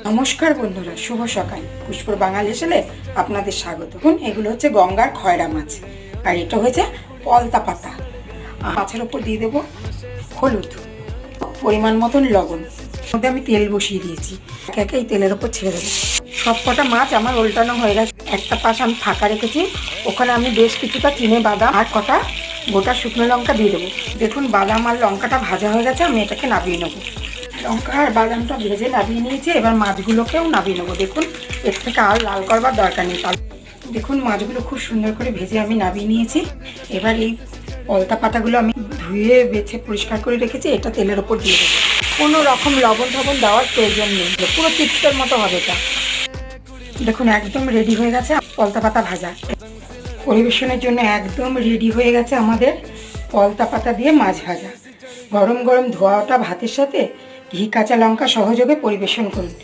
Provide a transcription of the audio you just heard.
নমস্কার বন্ধুরা, শুভ সকাল। পুষ্পর বাঙালি এসেলে আপনাদের স্বাগত। এখন এগুলো হচ্ছে গঙ্গার খয়রা মাছ, আর এটা হয়েছে পলতা পাতা। মাছের ওপর দিয়ে দেবো হলুদ, পরিমাণ মতন লবণ। মধ্যে আমি তেল বসিয়ে দিয়েছি। একে একে এই তেলের ওপর ছেড়ে দেবো। সব কটা মাছ আমার উল্টানো হয়ে গেছে। একটা পাশ আমি ফাঁকা রেখেছি। ওখানে আমি বেশ কিছুটা চিনে বাদাম আর কটা গোটা শুকনো লঙ্কা দিয়ে দেবো। দেখুন, বাদাম আর লঙ্কাটা ভাজা হয়ে গেছে, আমি এটাকে নামিয়ে নেব। লঙ্কা আর বাদামটা ভেজে নামিয়ে নিয়েছি। এবার মাছগুলোকেও নামিয়ে নেব। দেখুন, এর থেকে আর লাল করবার দরকার নেই। দেখুন, মাছগুলো খুব সুন্দর করে ভেজে আমি নামিয়ে নিয়েছি। এবার এই পলতা পাতাগুলো আমি ধুয়ে, বেছে, পরিষ্কার করে রেখেছি। এটা তেলের ওপর দিয়ে দেবো। কোনো রকম লবণ টবণ দেওয়ার প্রয়োজন নেই। পুরো চিপসের মতো হবে এটা। দেখুন, একদম রেডি হয়ে গেছে পলতা পাতা ভাজা। পরিবেশনের জন্য একদম রেডি হয়ে গেছে আমাদের পলতা পাতা দিয়ে মাছ ভাজা। গরম গরম ধোয়া ওটা ভাতের সাথে ঘি কাঁচা লঙ্কা সহযোগে পরিবেশন করুন